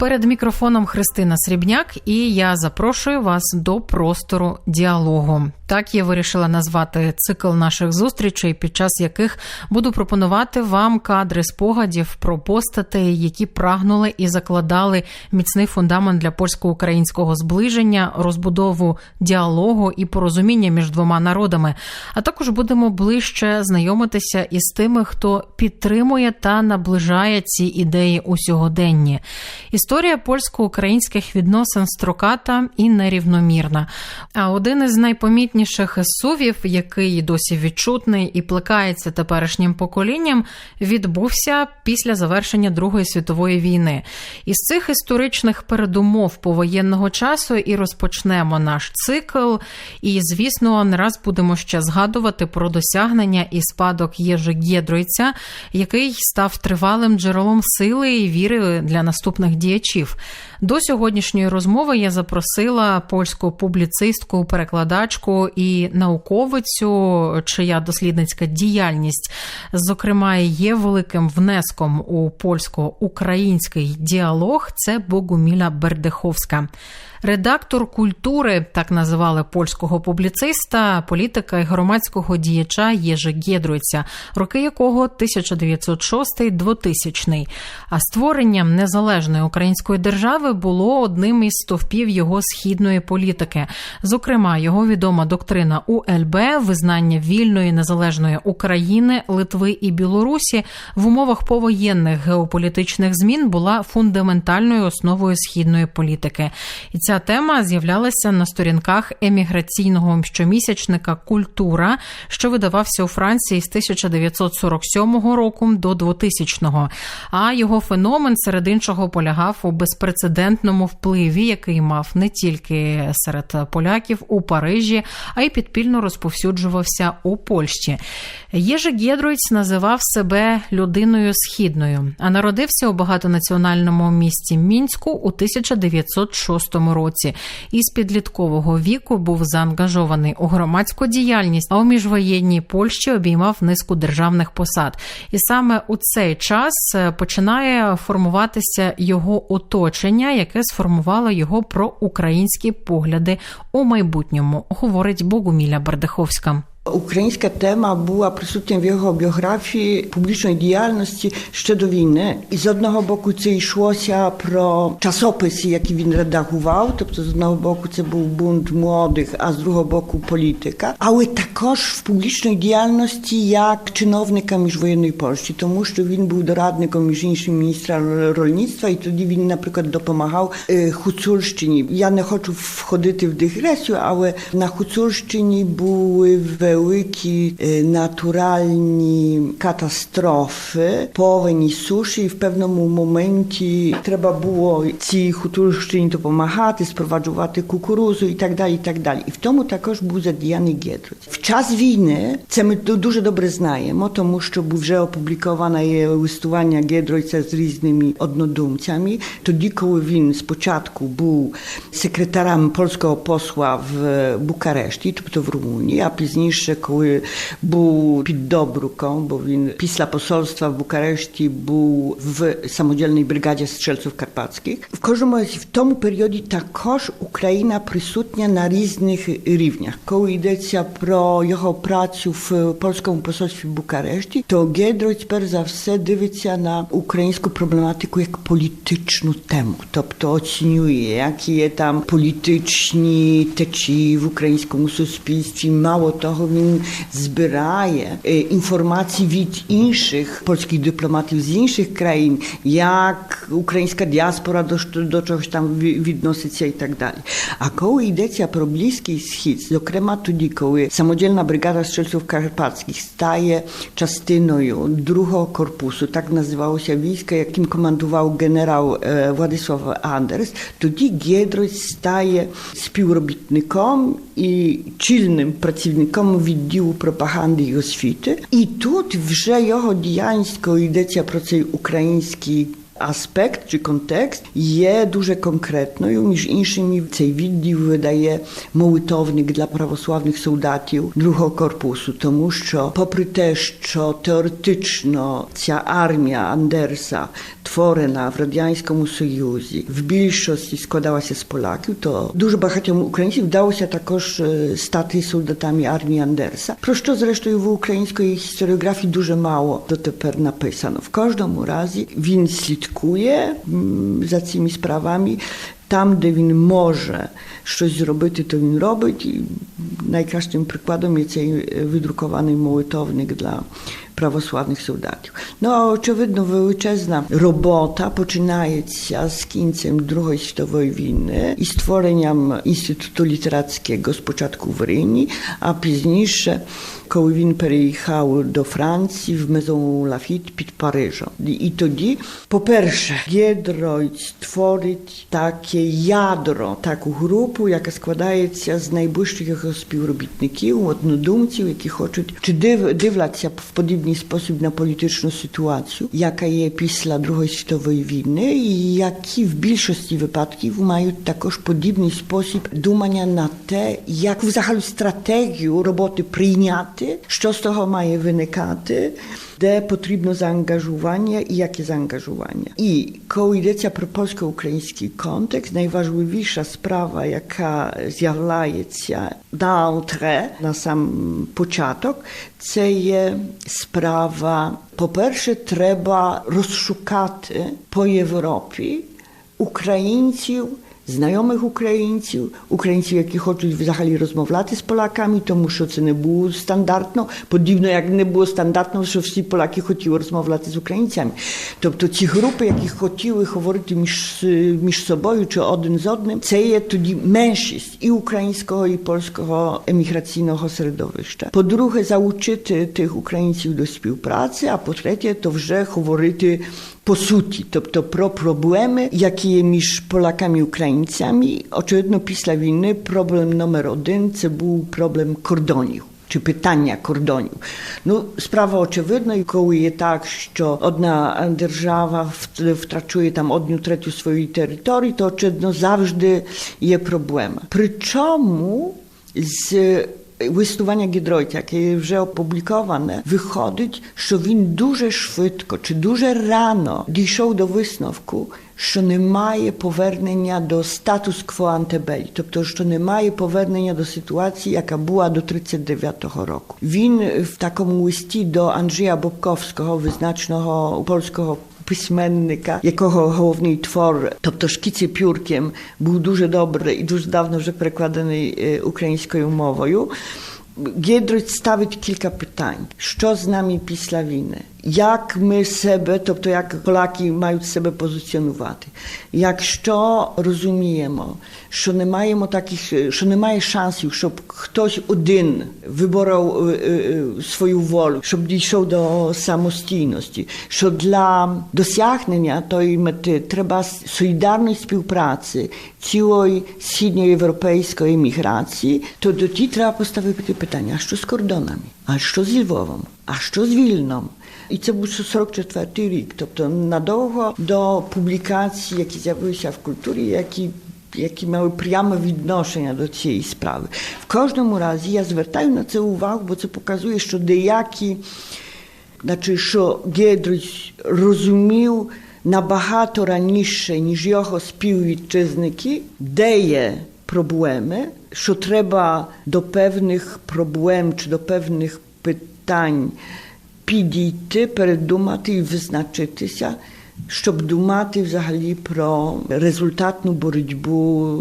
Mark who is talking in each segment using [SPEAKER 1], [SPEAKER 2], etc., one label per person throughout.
[SPEAKER 1] Перед мікрофоном Христина Срібняк, і я запрошую вас до простору діалогу. Так я вирішила назвати цикл наших зустрічей, під час яких буду пропонувати вам кадри спогадів про постати, які прагнули і закладали міцний фундамент для польсько-українського зближення, розбудову діалогу і порозуміння між двома народами. А також будемо ближче знайомитися із тими, хто підтримує та наближає ці ідеї у сьогоденні. Історія польсько-українських відносин строката і нерівномірна. А один із найпомітніших сувів, який досі відчутний і плекається теперішнім поколінням, відбувся після завершення Другої світової війни. Із цих історичних передумов повоєнного часу і розпочнемо наш цикл. І, звісно, не раз будемо ще згадувати про досягнення і спадок Єжи Гєдройця, який став тривалим джерелом сили і віри для наступних діячів. До сьогоднішньої розмови я запросила польську публіцистку, перекладачку і науковицю, чия дослідницька діяльність, зокрема, є великим внеском у польсько-український діалог. Це Богуміла Бердеховська. Редактор культури, так називали польського публіциста, політика і громадського діяча Єжи Гєдройця, роки якого 1906-2000. А створенням незалежної української держави було одним із стовпів його східної політики. Зокрема, його відома доктрина УЛБ, визнання вільної незалежної України, Литви і Білорусі в умовах повоєнних геополітичних змін була фундаментальною основою східної політики. І ця тема з'являлася на сторінках еміграційного щомісячника Культура, що видавався у Франції з 1947 року до 2000-го. А його феномен серед іншого полягав у безпрецедентному впливі, який мав не тільки серед поляків у Парижі, а й підпільно розповсюджувався у Польщі. Єжи Гєдройць називав себе людиною східною, а народився у багатонаціональному місті Мінську у 1906 році. І з підліткового віку був заангажований у громадську діяльність, а у міжвоєнній Польщі обіймав низку державних посад. І саме у цей час починає формуватися його оточення, яке сформувало його про українські погляди у майбутньому, говорить Богуміля Бардеховська.
[SPEAKER 2] Українська тема була присутня в його біографії публічної діяльності ще до війни. І з одного боку це йшлося про часописи, які він редагував. Тобто, з одного боку, це був бунт молодих, а з другого боку політика. Але також в публічній діяльності як чиновника міжвоєнної Польщі, тому що він був дорадником між іншим міністра рольництва, і тоді він, наприклад, допомагав Хуцульщині. Я не хочу входити в дигресію, але на Хуцульщині були в przełyki y, naturalni katastrofy, poweni, suszy i w pewnym momencie trzeba było ci hutulszczyni to pomachać, sprowadzować kukurudzu i tak dalej, i tak dalej. I w tomu także był zadjany Giedroć. W czas winy, co my to dużo dobre znajemy, to że że opublikowane je listowania Giedroyca z różnymi odnodumcami, to Dikoły Win z początku był sekretarzem polskiego posła w Bukareszcie, czy to w Rumunii, a później коли був під Добруką, бо він після посольства в Букарешті був в самодільній бригаді стрільців карпатських. В кожному разі в тому періоді також Україна присутня на різних рівнях. Коли йдеться про його працю в польському посольстві в Букарешті, то Гедройць перш за все дивиться на українську проблематику як політичну тему, тобто оцінює, які є там політичні течії в українському суспільстві. Мало того, він збирає інформації від інших польських дипломатів з інших країн, як українська діаспора до, до чогось там відноситься і так далі. А коли йдеться про Близький Схід, зокрема тоді, коли самодільна бригада стрільців карпатських стає частиною другого корпусу, так називалося військо, яким командував генерал Владислав Андерс, тоді Гєдрось стає співробітником і чільним працівником відділу пропаганди і освіти. І тут вже його діянсько йдеться про цей український aspekt czy kontekst je duże konkretnoju, między innymi cej widzi wydaje mołytownik dla prawosławnych soldatiów drugiego korpusu, tomu że popry też, co teoretyczno ta armia Andersa tworena w Radiańskim sojuszu w większości składała się z Polaków, to dużo bohaterom Ukraińców dało się także staty soldatami armii Andersa. Prosto zresztą w ukraińskiej historiografii dużo mało do teper napisano. W każdym razie, więc слідкує м, за цими справами. Там, де він може щось зробити, то він робить. І найкращим прикладом є цей е, видрукований молитовник для православних солдатів. Ну а очевидно, величезна робота починається з кінцем Другої світової війни і створенням інституту літерацького спочатку в Римі, а пізніше, коли він переїхав до Франції в Мезон Лафіт під Парижем. І тоді, по-перше, Гєдройць створить таке ядро, таку групу, яка складається з найближчих його співробітників, однодумців, які хочуть чи див, дивляться в подібний спосіб на політичну ситуацію, яка є після Другої світової війни, і які в більшості випадків мають також подібний спосіб думання на те, як взагалі стратегію роботи прийняти, що з того має виникати. Де потрібно заангажування і яке заангажування. І коли йдеться про польсько-український контекст, найважливіша справа, яка з'являється на алтре, на сам початок, це є справа. По-перше, треба розшукати по Європі українців. Знайомих українців, українців, які хочуть взагалі розмовляти з поляками, тому що це не було стандартно, подібно як не було стандартно, що всі поляки хотіли розмовляти з українцями. Тобто ці групи, які хотіли говорити між, між собою чи один з одним, це є тоді меншість і українського, і польського еміграційного середовища. По-друге, залучити тих українців до співпраці, а по-третє, то вже говорити. По суті, тобто про проблеми, які є між Полаками і Українцями. Очевидно, після війни проблем номер один це був проблем кордонів. Чи питання кордонів. Ну, справа очевидна, коли є так, що одна держава втрачує там одну третю своєї території, то очевидно завжди є проблема. Причому з листування Гідройця, яке вже опубліковане, виходить, що він дуже швидко чи дуже рано дійшов до висновку, що немає повернення до статус-кво антебелі, тобто, що немає повернення до ситуації, яка була до 39-го року. Він в такому листі до Анджія Бобковського, визначного польського письменника, якого головний твор, тобто шкіці пюрkiem, був дуже добрий і дуже давно вже перекладений українською мовою. Гідроць ставить кілька питань: що з нами після війни? Як ми себе, тобто як Поляки мають себе позиціонувати? Якщо розуміємо, що не маємо таких, що немає шансів, щоб хтось один виборов свою волю, щоб дійшов до самостійності, що для досягнення тої мети треба солідарної співпраці цілої східноєвропейської міграції, то тоді треба поставити питання: що з кордонами? А що з Львовом? А що з Вільном? І це був 44 рік, тобто надовго до публікацій, які з'явилися в культурі, які які мали пряме відношення до цієї справи. В кожному разі я звертаю на це увагу, бо це показує, що деякі, значить, що Гедрусь розумів набагато раніше, ніж його співвітчизники, де є проблеми, що треба до певних проблем чи до певних питань підійти, передумати і визначитися, щоб думати взагалі про результатну боротьбу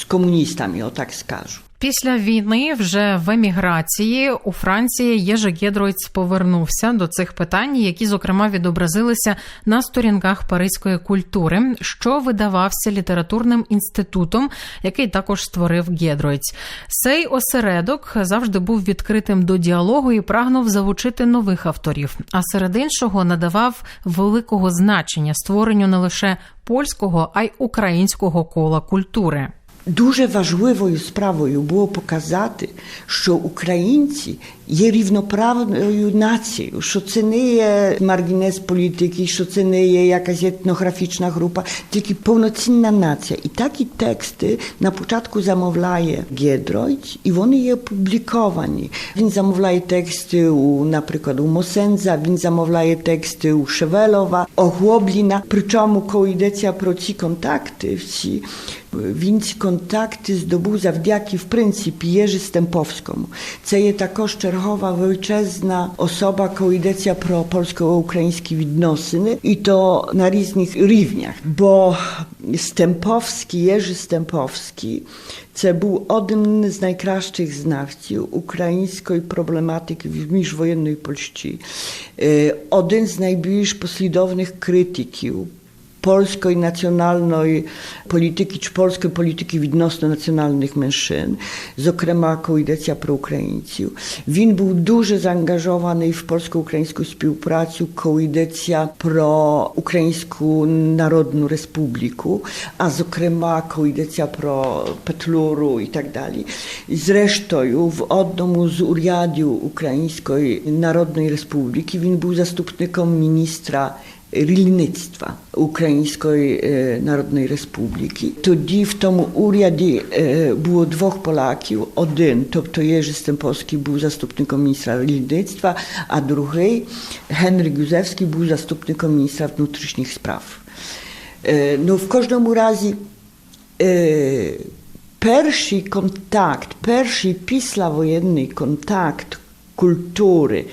[SPEAKER 2] з комуністами, отак скажу.
[SPEAKER 1] Після війни, вже в еміграції у Франції Єжи Гєдройц повернувся до цих питань, які зокрема відобразилися на сторінках паризької культури, що видавався літературним інститутом, який також створив Гєдройц. Цей осередок завжди був відкритим до діалогу і прагнув залучити нових авторів. А серед іншого надавав великого значення створенню не лише польського, а й українського кола культури.
[SPEAKER 2] дуже важливою справою було показати, що українці є рівноправною нацією, що це не є маргінез політики, що це не є якась етнографічна група, тільки повноцінна нація. І такі тексти на початку замовляє Гєдройць, і вони є опубліковані. Він замовляє тексти у, наприклад, у Мосенза, він замовляє тексти у Шевелова, Оглобліна. Причому, коли йдеться про ці контакти, всі więc kontakty zdobył zawdzięki w pryncypi Jerzy Stępowskiemu. Co je ta koszczerchowa, ojczezna osoba, koidecja pro polsko-ukraińskie widnosyny i to na różnych równiach, bo Stępowski, Jerzy Stępowski, co był jednym z najkraszczych znawców ukraińskiej problematyki w międzywojennej Polsce, jeden z najbliższych poslidownych krytyków polskoj nacjonalnej polityki, czy polskiej polityki widnosto-nacjonalnych mężczyzn, zokrema koalicja proukraińców. Win był dużo zaangażowany w polsko-ukraińską współpracę, koalicja pro-ukraińską narodną republiku, a zokrema koalicja pro-petluru i tak dalej. Zresztą w odnomu z uriadiu Ukraińskiej Narodnej Republiki win był zastępnikiem ministra він був заступником міністра рільництва Української Народної Республіки. Тоді в тому уряді було двох поляків. Один, тобто Єжи Стемповський, був заступником міністра рільництва, а другий Генрик Юзевський був заступником міністра внутрішніх справ. Ну, в кожному разі перший контакт, перший післявоєнний контакт культури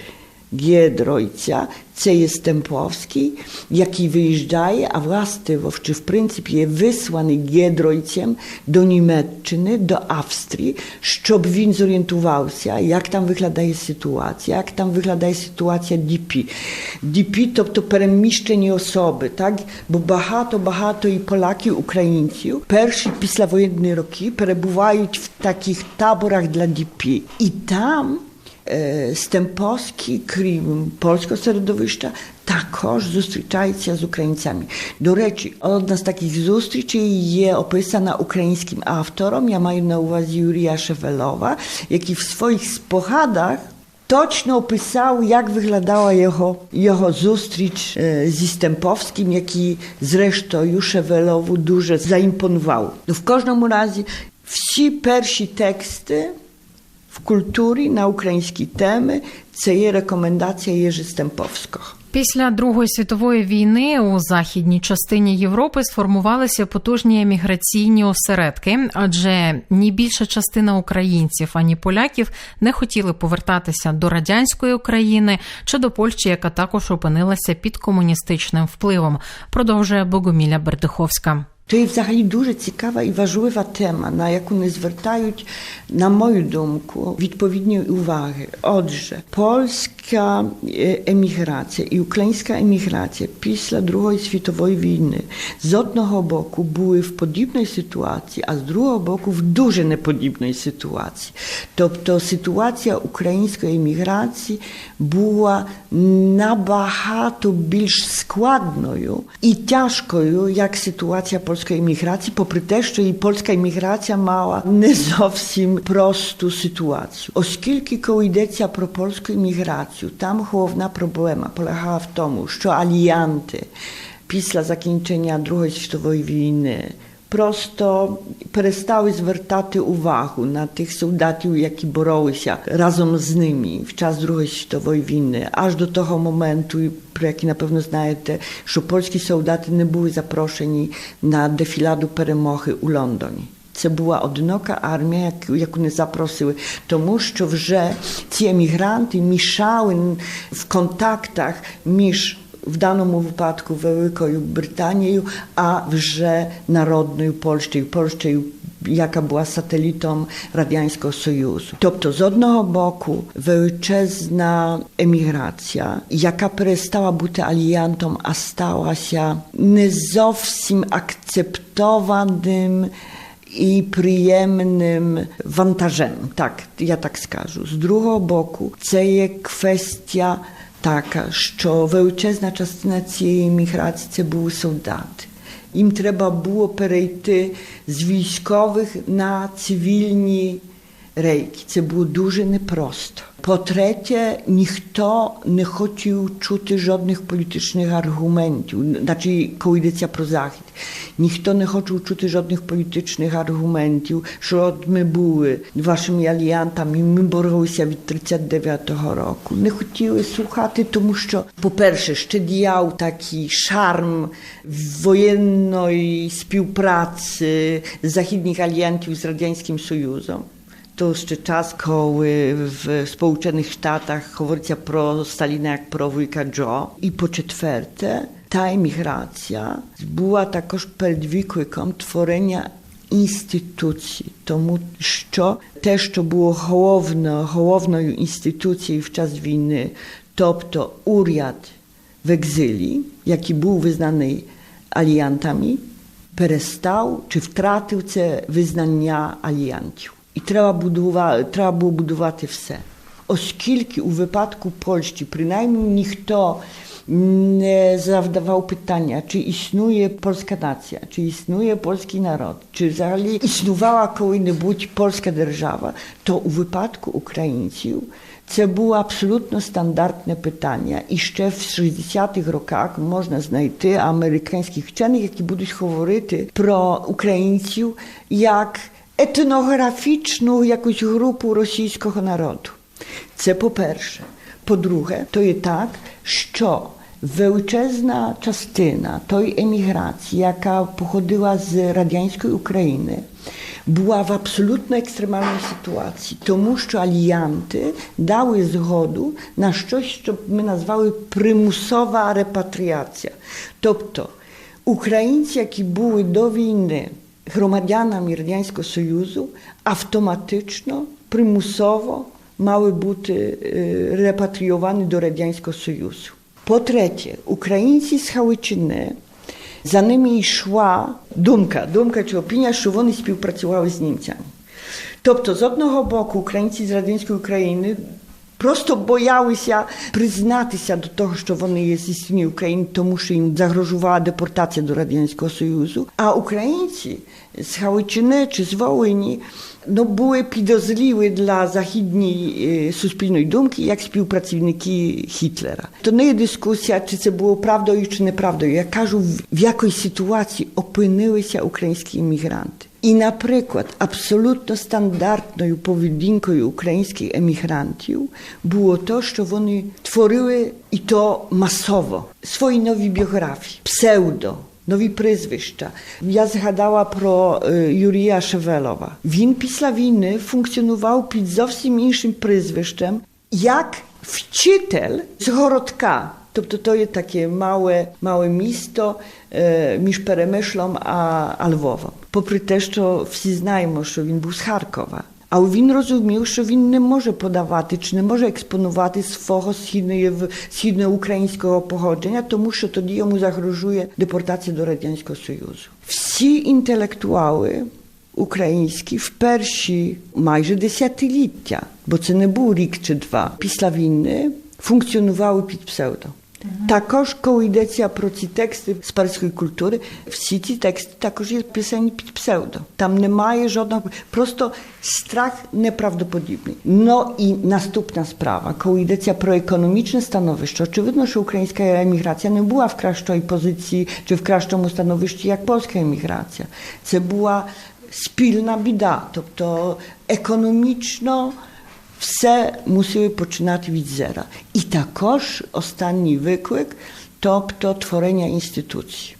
[SPEAKER 2] Giedroycia, co jest Tempłowski, jaki wyjeżdżaje, a właściwow, czy w pryncypie wysłany Giedroyciem do Niemeczny, do Austrii, żeby win zorientował się, jak tam wygląda sytuacja, jak tam wygląda sytuacja DP. DP to, to przemieszczenie osoby, tak? Bo bardzo, bardzo i Polaki, Ukraińcy, pierwszy pisla wojenny roki przebywają w takich taborach dla DP. I tam крім польського середовища, також зустрічається з українцями. До речі, одна з таких зустрічей є описана українським автором. Я маю на увазі Юрія Шевелова, який в своїх спогадах точно описав, як виглядала його, його зустріч зі Стемповським, який зрештою Шевелову дуже заімпонував. В кожному разі всі перші тексти w kulturі на українські теми це є рекомендація Єжи Стемповського.
[SPEAKER 1] Після Другої світової війни у західній частині Європи сформувалися потужні еміграційні осередки, адже ні більша частина українців, ані поляків не хотіли повертатися до радянської України чи до Польщі, яка також опинилася під комуністичним впливом. Продовжує Богоміля Бердиховська.
[SPEAKER 2] To jest взагалі дуже цікава і важлива тема, на яку не звертають, на мою думку, відповідної уваги. Отже, польська еміграція і українська еміграція після Другої світової війни з одного боку були в подібній ситуації, а з другого боку в дуже неподібній ситуації. Тобто ситуація української еміграції була набагато більш складною і тяжкою, як ситуація польської еміграції, попри те, що і польська еміграція мала не зовсім просту ситуацію. Оскільки, коли йдеться про польську еміграцію, там головна проблема полягала в тому, що аліянти після закінчення Другої світової війни просто перестали звертати увагу на тих солдатів, які боролися разом з ними в час Другої світової війни, аж до того моменту, про який напевно знаєте, що польські солдати не були запрошені на дефіладу перемоги у Лондоні. Це була одинока армія, яку не запросили, тому що вже ці емігранти мішали в контактах між в даному випадку Великою Британією, а вже народною Польщею, Польщею, яка була сателітом Радянського Союзу. Тобто, з одного боку, величезна еміграція, яка перестала бути аліянтом, а сталася не зовсім акцептованим. І приємним вантажем, так я так скажу. З другого боку, це є kwestia taka, що величезна частина цієї міграції це були солдати. Їм треба було перейти з військових на цивільні рейки. Це було дуже непросто. По-третє, ніхто не хотів чути жодних політичних аргументів, значить коаліція про захід. Ніхто не хотів чути жодних політичних аргументів, що от ми були вашими аліантами, ми боролися від 39-го року. Не хотіли слухати, тому що, по-перше, ще діяв такий шарм воєнної співпраці західних аліантів з Радянським Союзом. To jeszcze czas, koły w Społczonych Statach mówicie pro Stalina jak pro wujka Joe. I po czwarte, ta emigracja była також передвіком творення інституцій, тому що те, що було головно, головною інституцією в час війни, тобто уряд в екзилі, який був визнаний аліантами, перестав чи втратив це визнання аліантів. І треба, будувати, треба було будувати все. Оскільки у випадку Польщі, принаймні ніхто не завдавав питання, чи існує польська нація, чи існує польський народ, чи взагалі існувала коли-небудь польська держава, то у випадку українців це було абсолютно стандартне питання. І ще в 60-х роках можна знайти американських вчених, які будуть говорити про українців як етнографічну якусь групу російського народу. Це по-перше. По-друге, то є так, що величезна частина тої еміграції, яка походила з радянської України, була в абсолютно екстремальній ситуації, тому що аліянти дали згоду на щось, що ми назвали примусова репатріація. Тобто українці, які були до війни громадянами Радянського Союзу, автоматично, примусово мали бути репатріювані до Радянського Союзу. По-третє, українці з Халичини, за ними йшла думка, думка чи опінія, що вони співпрацювали з німцями. Тобто, з одного боку, українці з радянської України просто боялися признатися до того, що вони є зі стіни України, тому що їм загрожувала депортація до Радянського Союзу. А українці з Галичини чи з Волині ну, були підозрілі для західної суспільної думки як співпрацівники Гітлера. То не є дискусія, чи це було правдою чи неправдою. Я кажу, в якій ситуації опинилися українські іммігранти. I na przykład absolutno standardną powidinką ukraińskich emigrantów było to, że oni tworzyły i to masowo swoje nowe biografii, pseudo, nowi pryzwyszcza. Ja zgadała pro y, Jurija Szewelowa. Win Pislawiny funkcjonował pod zowsim innym pryzwyszczem, jak wczytel z Horodka. To, to, to jest takie małe, małe misto e, między Peremyszlą a, a Попри те, що всі знаємо, що він був з Харкова. Але він розумів, що він не може подавати чи не може експонувати свого східноукраїнського походження, тому що тоді йому загрожує депортація до Радянського Союзу. Всі інтелектуали українські в перші майже десятиліття, бо це не був рік чи два, після війни функціонували під псевдо. Також, коли йдеться про ці тексти з паризької культури, всі ці тексти також є писані під псевдо. Там немає жодного, просто страх неправдоподібний. Ну і наступна справа, коли йдеться про економічне становище, очевидно, що українська еміграція не була в кращій позиції чи в кращому становищі, як польська еміграція. Це була спільна біда, тобто економічно. Все мусили починати від зера. І також останній виклик, тобто творення інституцій.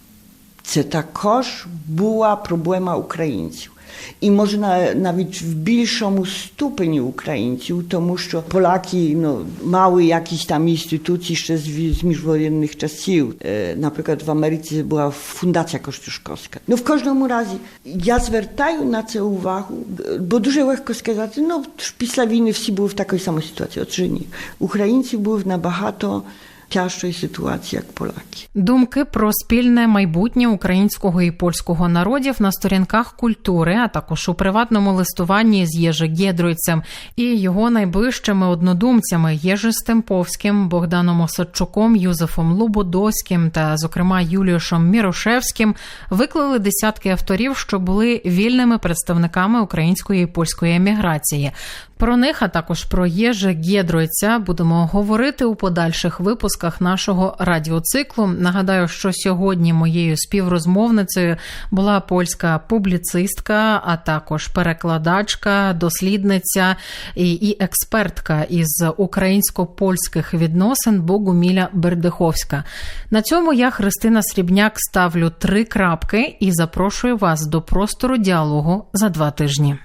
[SPEAKER 2] Це також була проблема українців. І може навіть в більшому ступені українців, тому що поляки ну, мали якісь там інституції ще з, з міжвоєнних часів. Е, наприклад, в Америці була фундація Костюшкowska. Ну, в кожному разі, я звертаю на це увагу, бо дуже легко сказати, ну, після війни всі були в такій самій ситуації. Отже, ні. Українці були в тяжкої ситуації, як поляки.
[SPEAKER 1] Думки про спільне майбутнє українського і польського народів на сторінках культури, а також у приватному листуванні з Єжи Гєдройцем і його найближчими однодумцями Єжи Стемповським, Богданом Осадчуком, Юзефом Лободоським та, зокрема, Юліушем Мірошевським виклали десятки авторів, що були вільними представниками української і польської еміграції. Про них, а також про Єжи Гєдройця будемо говорити у подальших випусках нашого радіоциклу. Нагадаю, що сьогодні моєю співрозмовницею була польська публіцистка, а також перекладачка, дослідниця і, і експертка із українсько-польських відносин Богуміля Бердиховська. На цьому я, Христина Срібняк, ставлю три крапки і запрошую вас до простору діалогу за два тижні.